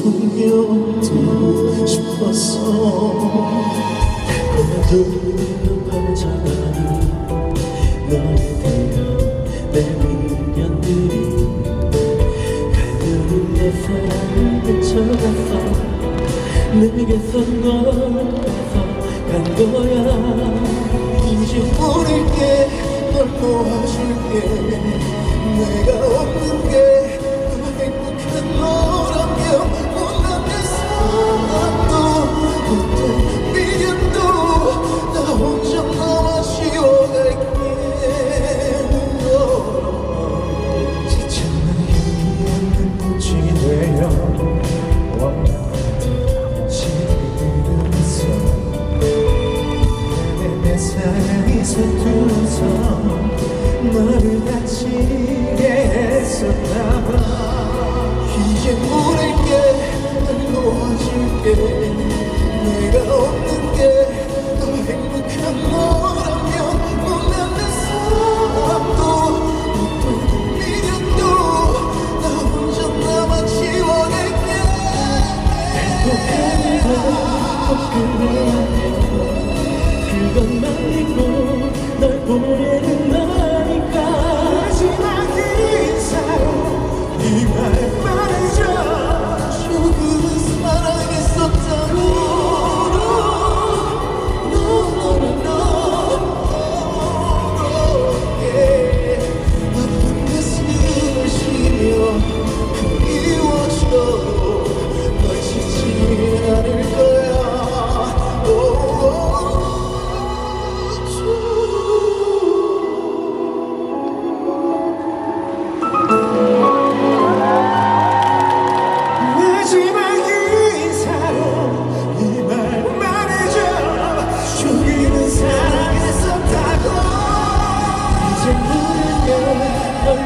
숨겨두고 싶었어. 그리는 남자만이 너에 대한 내 미련들이 그들은 내 사랑을 헤쳐갔어 내게서 널 간 거야. 이제 모를게 널 도와줄게. 삶이 서툴러서 너를 다치게 했었나봐 이제 모를게 그것만 믿고 널 보내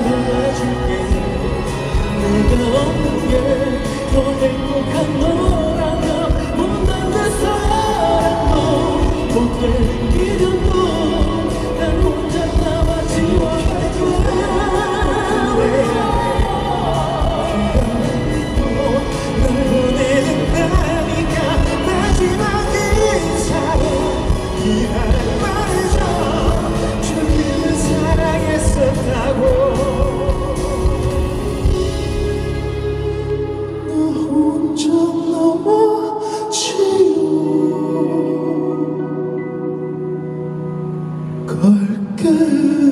grande 끝.